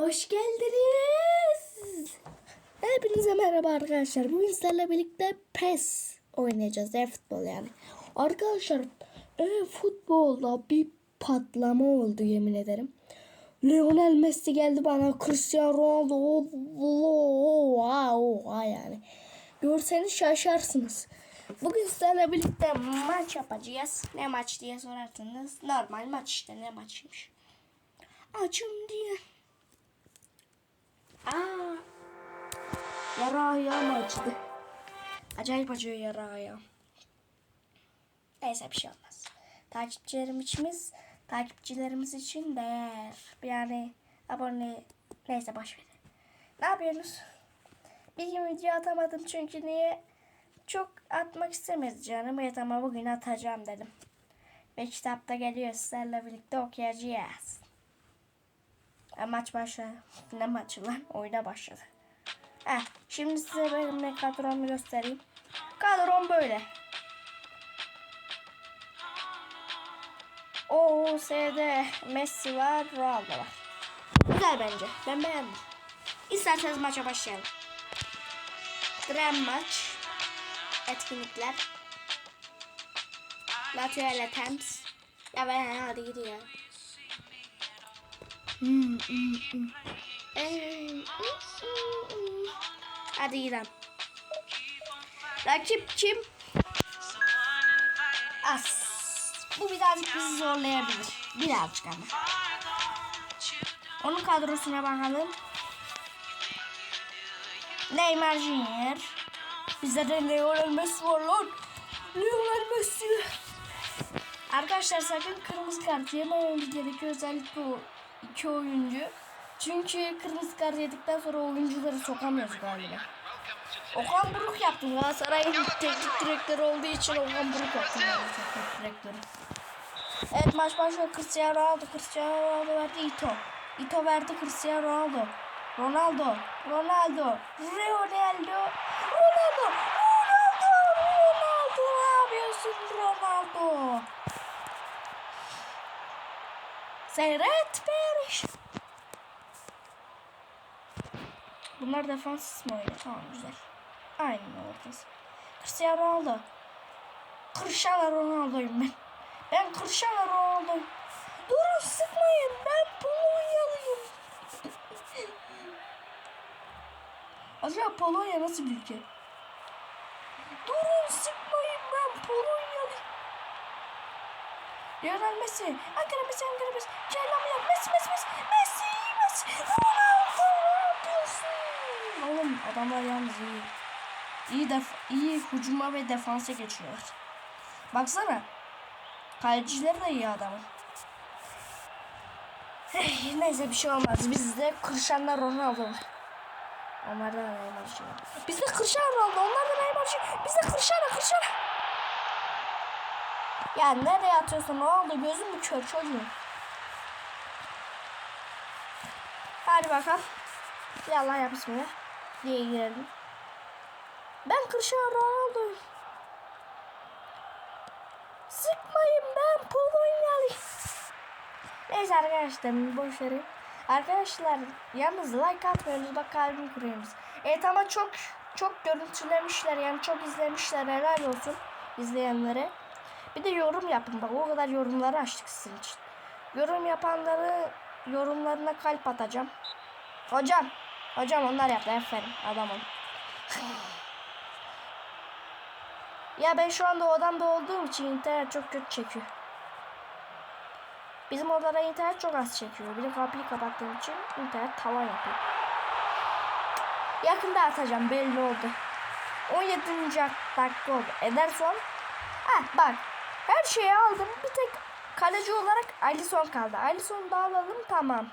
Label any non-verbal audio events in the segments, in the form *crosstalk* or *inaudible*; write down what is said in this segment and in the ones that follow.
Hoş geldiniz. Hepinize merhaba arkadaşlar. Bugün sizlerle birlikte PES oynayacağız. E futbol yani. Arkadaşlar e futbolda bir patlama oldu yemin ederim. Lionel Messi geldi bana. Cristiano Ronaldo. Wow, yani. Görseniz şaşarsınız. Bugün sizlerle birlikte maç yapacağız. Ne maç diye sorarsanız normal maç işte ne maçıymış. Açım diye. Aa. Yara ayağım acıdı. Acayip acıyor yara ayağım. Neyse bir şey olmaz. Takipçilerimiz takipçilerimiz için değer. Yani abone neyse boş verin. Ne yapıyorsunuz? Bir gün video atamadım çünkü niye? Çok atmak istemez canım. Evet ama bugün atacağım dedim. Ve kitapta geliyor sizlerle birlikte okuyacağız. Maç başladı. Ne maçı lan? Oyuna başladı. Heh, şimdi size benim kadromu göstereyim. Kadrom böyle. O S'de Messi var, Ronaldo var. Güzel bence. Ben beğendim. İsterseniz maça başlayalım. Dream maç. Etkinlikler. Natural attempts. Ya ben hadi gidiyor. Hadi gidelim. Rakip kim? As. Bu birazcık bizi zorlayabilir. Birazcık ama. Onun kadrosuna bakalım. Neymar Junior. Bizde de Lionel Messi var lan. Lionel Messi. Arkadaşlar sakın kırmızı kart yemememiz gerekiyor. Özellikle o iki oyuncu. Çünkü kırmızı kart yedikten sonra oyuncuları sokamıyoruz galiba. Okan Buruk yaptım. Galatasaray'ın teknik direktörü olduğu için Okan Buruk yaptım. Teknik direktörü. Evet maç başlıyor. Cristiano Ronaldo. Cristiano Ronaldo verdi Ito. Ito verdi Cristiano Ronaldo. Ronaldo. Ronaldo. Ronaldo. Ronaldo. Ronaldo. Ronaldo. Ne yapıyorsun Ronaldo? Seyret Periş. Bunlar defans mı öyle? Tamam güzel. Aynen ortası. Cristiano Ronaldo. Cristiano Ronaldo'yum ben. Ben Cristiano Ronaldo'yum. Durun sıkmayın. Ben Polonyalıyım. *laughs* Acaba Polonya nasıl bir ülke? Durun sıkmayın. Ben Polonyalıyım. Lionel Messi. Ankara Messi, Ankara Messi. Ceylan Messi, Messi, Messi, Messi, Messi, Messi. Ronaldo ne yapıyorsun? Oğlum adamlar yalnız iyi. İyi, def iyi hücuma ve defansa geçiyorlar. Baksana. Kalecileri de iyi adamın. Hey, neyse bir şey olmaz. Bizde Cristiano Ronaldo var. Onlar da Neymar'cı var. Bizde Cristiano Ronaldo, onlar da Neymar'cı. Bizde Cristiano, Cristiano. Ya nereye atıyorsun? Ne oldu? Gözüm mü kör çocuğum? Hadi bakalım. Yallah ya. Diye girelim. Ben Cristiano Ronaldo'yum. Sıkmayın ben Polonyalı. Neyse arkadaşlar boş verin. Arkadaşlar yalnız like atmıyoruz bak kalbim kırıyoruz. Evet ama çok çok görüntülemişler yani çok izlemişler helal olsun izleyenlere. Bir de yorum yapın bak o kadar yorumları açtık sizin için. Yorum yapanları yorumlarına kalp atacağım. Hocam. Hocam onlar yaptı aferin adamım. *sighs* ya ben şu anda odamda olduğum için internet çok kötü çekiyor. Bizim odada internet çok az çekiyor. Bir de kapıyı kapattığım için internet tavan yapıyor. *sighs* Yakında atacağım belli oldu. 17. dakika oldu. Ederson. Ha bak. Her şeyi aldım. Bir tek kaleci olarak Alisson kaldı. Alisson'u da alalım tamam.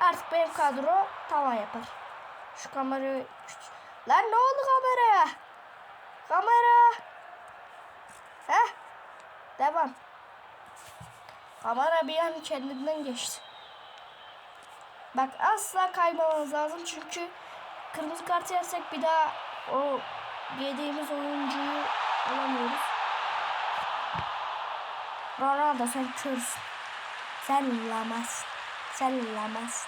Artık benim kadro tavan yapar. Şu kamerayı... Lan ne oldu kameraya? Kamera. Heh. Devam. Kamera bir an kendinden geçti. Bak asla kaymamamız lazım çünkü kırmızı kart yersek bir daha o yediğimiz oyuncuyu alamıyoruz. Ronaldo sen körsün. Sen lamaz. Sen lamaz.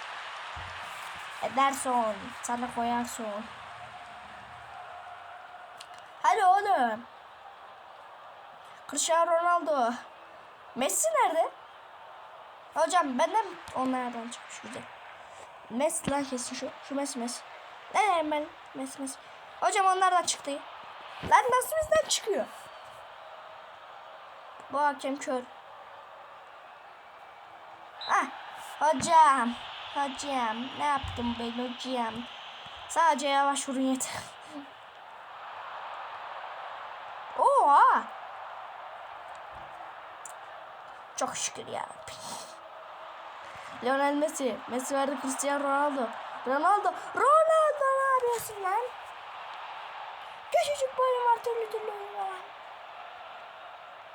Ederson. Sana koyarsın. Hadi oğlum. Cristiano Ronaldo. Messi nerede? Hocam benden onlardan çıkmış güzel. Messi lan kesin şu. Şu Messi Messi. Ne hemen Messi Messi. Hocam onlardan çıktı. Lan nasıl bizden çıkıyor? Bu hakem kör. Ah hocam. Hocam ne yaptım ben hocam? Sadece yavaş vurun yeter. *laughs* Oha. Çok şükür ya. Lionel Messi. Messi verdi Cristiano Ronaldo. Ronaldo. Ronaldo ne yapıyorsun lan? Küçücük boyun var türlü türlü.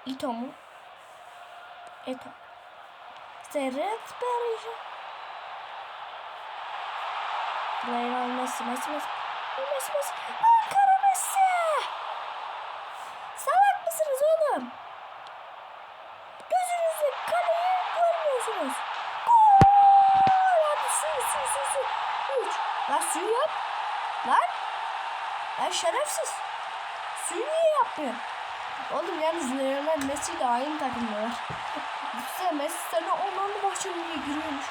Ito mu? Eto. Seret Berge. Lionel Messi. Messi Messi. Messi Messi. Ankara Messi. Salak mısınız oğlum? Gözünüzle kaleyi görmüyorsunuz. Gol! Hadi suyu suyu suyu suyu. Üç. Lan suyu yap. Lan. Lan şerefsiz. Suyu niye yapmıyorsun? Oğlum yalnız Lionel Messi ile aynı takımdalar. *laughs* Düşünsene Messi sana onlarla bahçeliğe giriyormuş.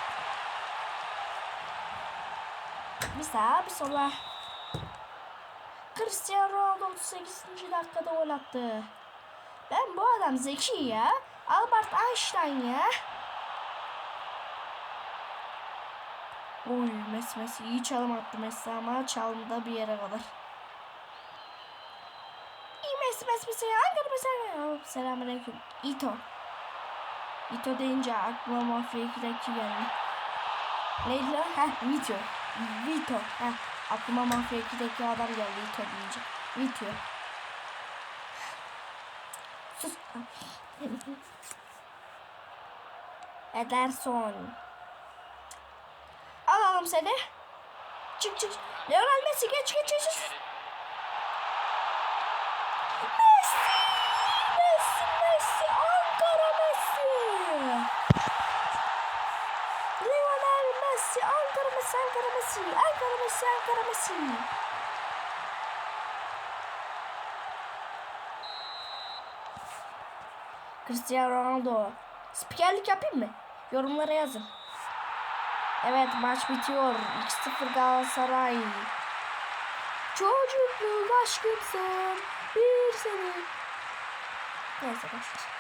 Bir sağa bir sola. Cristiano Ronaldo 38. dakikada gol attı. Ben bu adam zeki ya. Albert Einstein ya. Oy Messi Messi iyi çalım attı Messi ama çalımda bir yere kadar. Messi Messi Ankara Messi Ankara. Selamünaleyküm. Ito. Ito deyince aklıma Mafya 2'deki geldi. Neydi lan? Heh Vito. Vito. Heh aklıma Mafya 2'deki adam geldi Ito deyince. Vito. Sus. *laughs* Ederson. Alalım seni. Çık çık. Lionel Messi geç geç geç. geç. Messi Ankara Messi Ankara Messi Ankara Messi Ankara Messi. Cristiano Ronaldo. Spikerlik yapayım mı? Yorumlara yazın. Evet maç bitiyor. 2-0 Galatasaray. Çocukluk aşkımsın. Bir seni. Neyse boşver.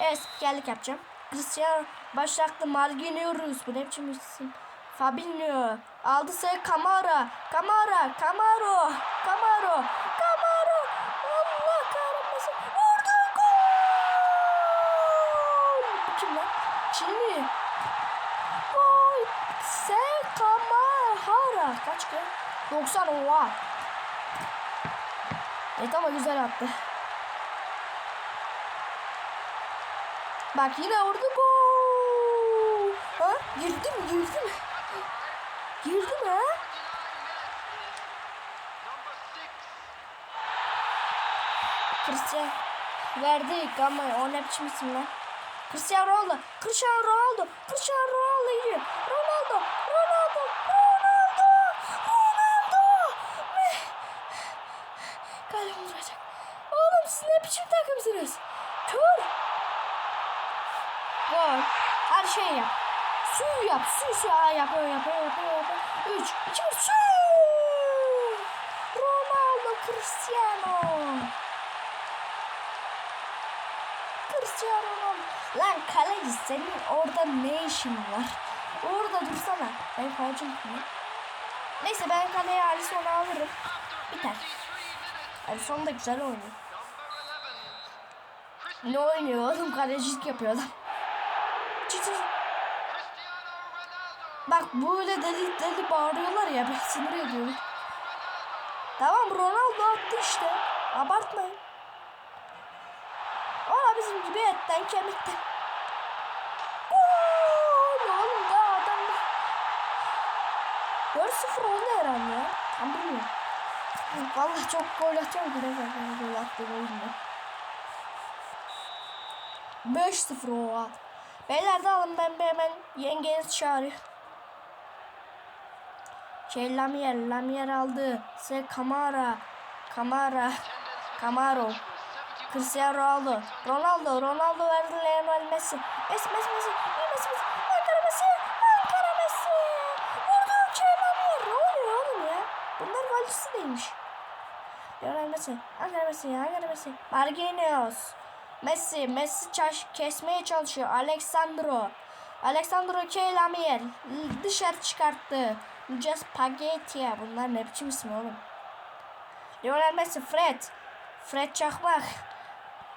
Evet spikerlik yapacağım. Cristiano başlattı Marquinhos. Bu ne biçim isim? Fabinho. Aldı sayı Kamara. Kamara. Camaro. Camaro. Camaro. Allah kahretmesin. Vurdu gol. Bu kim lan? Çinli. Gol. Se Kamara. Kaç kere? 90 oha. Evet ama güzel attı. Bak yine vurdu gol. Ha? Girdi mi? Girdi mi? Girdi mi ha? Cristiano verdi ama o ne biçim isim lan? Cristiano Ronaldo, Cristiano Ronaldo, Cristiano Ronaldo. Ronaldo, Ronaldo, Ronaldo, Ronaldo. Me. Kalbim duracak. Oğlum siz ne biçim takımsınız? Kör. Gol. Her şeyi yap. Su yap. Su su. Aa, yapıyor yapıyor yapıyor yapıyor. 3, 2, 1. Su. Ronaldo Cristiano. Cristiano Ronaldo. Lan kaleci senin orada ne işin var? Orada dursana. Ben kalacağım mı? Neyse ben kaleye Alisson'u alırım. Biter. Alisson da güzel oynuyor. Ne oynuyor oğlum? Kalecilik yapıyor adam. Çık. Bak böyle deli deli bağırıyorlar ya ben sinir ediyorum. Tamam Ronaldo attı işte. Abartmayın. Ona bizim gibi etten kemikten. Gol! Oğlum da adam da. 4-0 oldu herhalde ya. Tam bilmiyorum. Vallahi çok gol atıyorum ne kadar gol attığımı bilmiyorum. 5-0 oha. Beyler de alın ben bir hemen yengeniz çağırıyor. Şey Lamier, Lamier aldı. Se Kamara, Kamara, Camaro, Cristiano Ronaldo, Ronaldo, Ronaldo verdi Lionel Messi. Messi, Messi, Messi, Messi, Messi, Ankara Messi, Ankara Messi. Vurdu şey Lamier. Ne oluyor oğlum ya? Bunlar golcüsü değilmiş. Lionel Messi, Ankara Messi, Ankara Messi. Marquinhos, Messi, Messi çaş, kesmeye çalışıyor. Alexandro, Alexandro Keylamier dışarı çıkarttı. Just Spaghetti ya. Bunlar ne biçim isim oğlum? Lionel Messi, Fred. Fred Çakmak.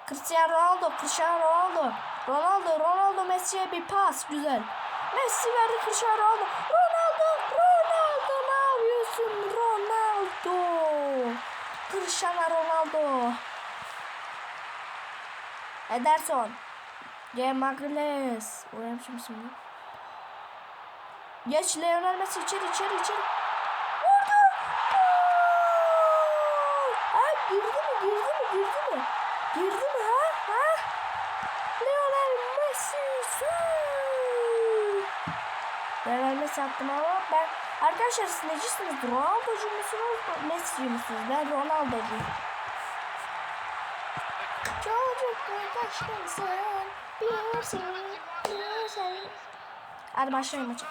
Cristiano Ronaldo, Cristiano Ronaldo. Ronaldo, Ronaldo Messi'ye bir pas. Güzel. Messi verdi Cristiano Ronaldo. Ronaldo, Ronaldo ne yapıyorsun? Ronaldo. Cristiano Ronaldo. Ederson. Gemagles. Uyan şimdi şimdi. Geç Lionel Messi içeri içeri içeri. Vurdu. Ha girdi mi girdi mi girdi mi? Girdi mi ha? Ha? Lionel Messi. Lionel Messi attım ama ben arkadaşlar siz necisiniz? Ronaldo'cu musunuz? Messi'ci musunuz? Ben Ronaldo'cuyum. Çocuk kaçtın bilirsin, bilirsin. Hadi başlayalım maça.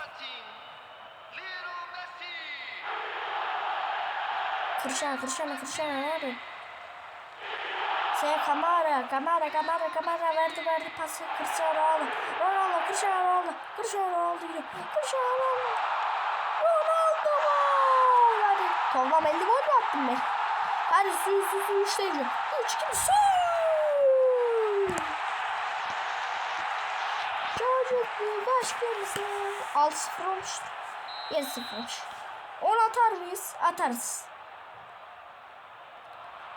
Cristiano, Cristiano, Cristiano nerede? Şey Kamara, Kamara, Kamara, Kamara verdi verdi pası Cristiano Ronaldo. Ronaldo, Cristiano Ronaldo, Cristiano Ronaldo gidiyor. Cristiano Ronaldo. Ronaldo gol. Hadi. Toplam 50 gol mü attım ben? Hadi su su su 3 değil. 3 2 su. Çocuk baş gelirsin. 6-0 olmuştur. 7-0 olmuş. 10 atar mıyız? Atarız.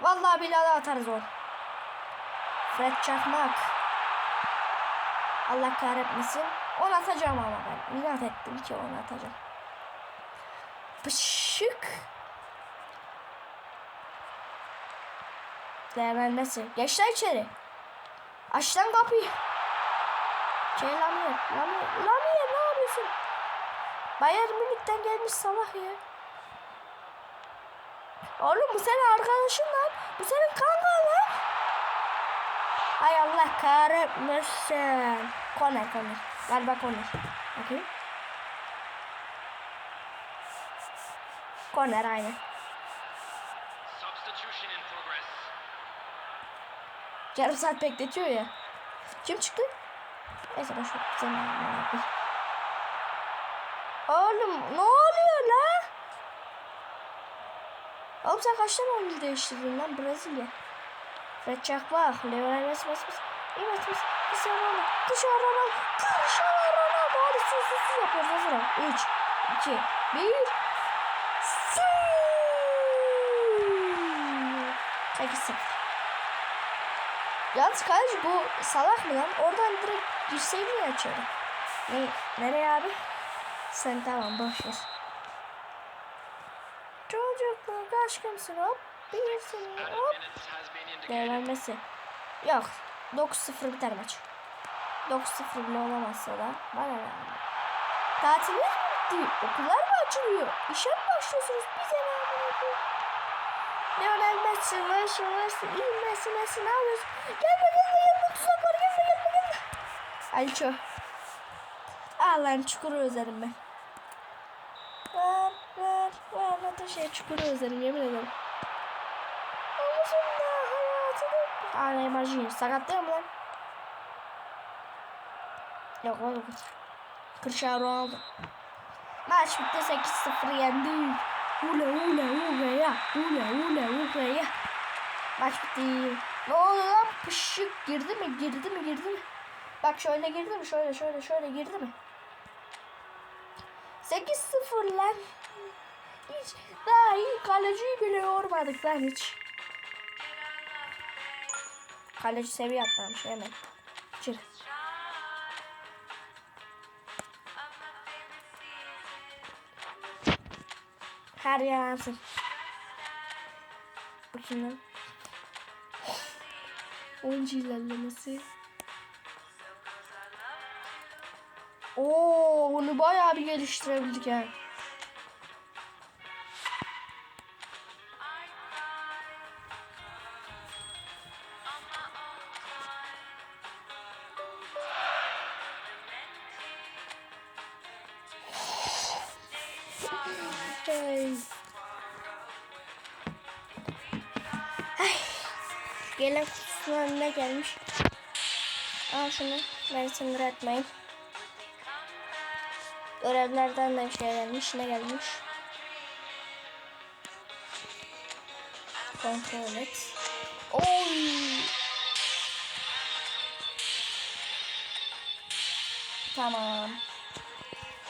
Vallahi billahi atarız onu. Fred Çakmak. Allah kahretmesin. Onu atacağım ama ben. İnat ettim ki onu atacağım. Pışık. Değerlenmesi. Geç lan içeri. Aç kapıyı. Şey Lamia. Lamia. Lamia ne yapıyorsun? Bayern Münih'ten gelmiş salak ya. Oğlum bu senin arkadaşın lan. Bu senin kankan lan. Ay Allah kahretmesin. Koner koner. Galiba koner. Bakayım. Koner progress. Yarım saat bekletiyor ya. Kim çıktı? Neyse boş ver. Sen Oğlum ne oluyor la? Oğlum sen kaç tane oyuncu değiştirdin lan Brezilya? Fred Çakmak, Lionel Messi, Messi, Messi, iyi Messi, Messi, Cristiano Ronaldo, Cristiano Ronaldo, Cristiano Ronaldo, hadi sus sus sus yapıyoruz hazır ol. 3, 2, 1, su! 8 Yalnız kaleci bu salak mı lan? Oradan direkt girseydi ya içeri. Ne, nereye abi? Sen tamam boş ver. Çocukluk aşkımsın hop. Bilirsin hop. Değerlenmesi. Yok. 9-0 biter maç. 9-0 bile olamazsa da. Bana ne. Tatiliniz mi bitti? Okullar mı açılıyor? İşe mi başlıyorsunuz? Bize ne yapıyorsunuz? Lionel Messi, Messi, Messi, iyi Messi, Messi ne yapıyorsun? Gelme gelme gelme tuzak Alço. Ah lan çukuru özlerim ben. Ver ver ver ateş et çukuru özlerim yemin ederim. Omuzumda hayatını... Aa Neymar Junior sakat değil mi lan? Yok yok. Cristiano Ronaldo. Maç bitti 8-0 yendik. Ule ule ule ya. Ule ule ule ya. Maç bitti. Ne oldu lan? Pışık girdi mi? Girdi mi? Girdi mi? Bak şöyle girdi mi? Şöyle şöyle şöyle girdi mi? 8-0 lan. Hiç daha iyi kaleciyi bile yormadık lan hiç. Kaleci seviye atlamış hemen. Çır. Her yansın. Bakayım lan. Oyuncu ilerlemesi. Oo, onu bayağı bir geliştirebildik yani. Gelen kutusunun önüne gelmiş. Al şunu. Beni sinir etmeyin. Görevlerden de bir şey gelmiş. Ne gelmiş? Kontrol et. Oy. Tamam.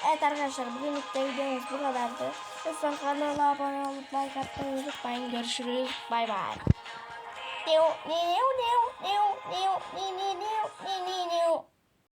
Evet arkadaşlar bugünlük de videomuz bu kadardı. Lütfen kanala abone olup like atmayı unutmayın. Görüşürüz. Bay bay. Neo, neo, neo, neo, neo, neo, neo, neo, neo.